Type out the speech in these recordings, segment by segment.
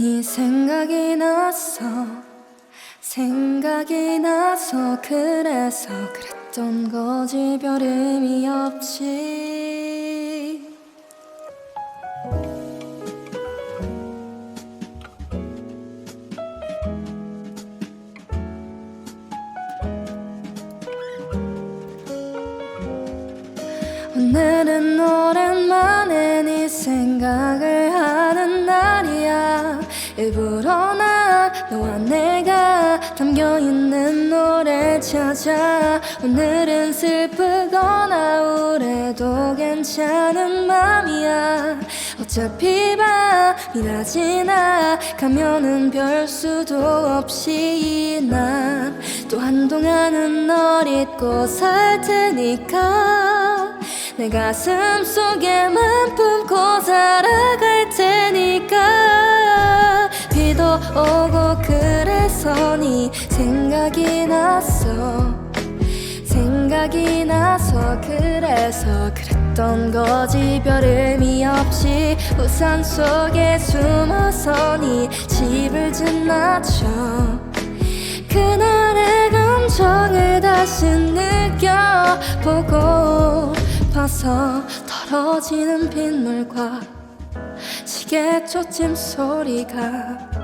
네 생각이 났어 생각이 나서 그래서 그랬던 거지 별 의미 없지 오늘은 오랜만에 네 생각을 일부러 난 너와 내가 담겨있는 노래 찾아 오늘은 슬프거나 우울해도 괜찮은 맘이야. 어차피 밤이라 지나 가면은 별 수도 없이 난 또 한동안은 널 잊고 살 테니까 내 가슴 속에만 품고 살아갈 테니까 생각이 났어. 생각이 나서 그래서 그랬던 거지. 별 의미 없이 우산 속에 숨어서 네 집을 지나쳐. 그날의 감정을 다시 느껴보고 봐서 떨어지는 빗물과 시계 초침 소리가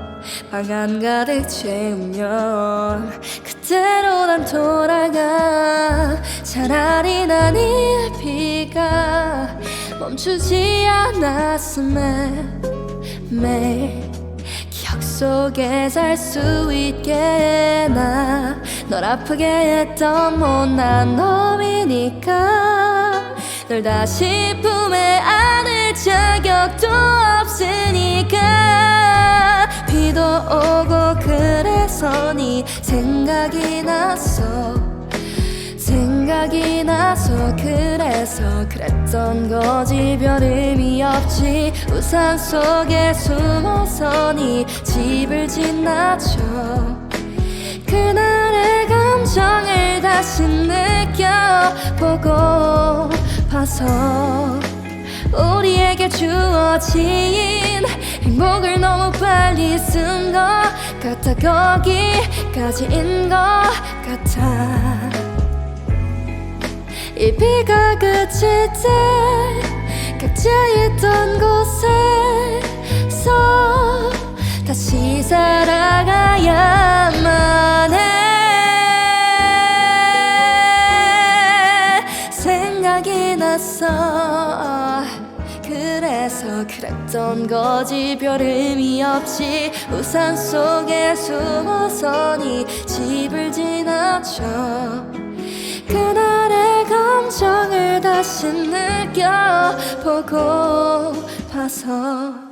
방안 가득 채우면 그대로 난 돌아가. 차라리 난 이 비가 멈추지 않았음에 매일 기억 속에 살 수 있게 나. 널 아프게 했던 못난 놈이니까 널 다시 품에 안을 그래서 네 생각이 났어. 생각이 나서 그래서 그랬던 거지. 별 의미 없지. 우산 속에 숨어서 네 집을 지나쳐. 그날의 감정을 다시 느껴보고 봐서 우리에게 주어진 행복을 너무 빨리 쓴 것 같아. 거기까지인 것 같아. 이 비가 그칠 때 각자 있던 곳에서 다시 살아가야만 해. 생각이 났어 그랬던 거지. 별 의미 없이 우산 속에 숨어서 네 집을 지나쳐 그날의 감정을 다시 느껴보고 봐서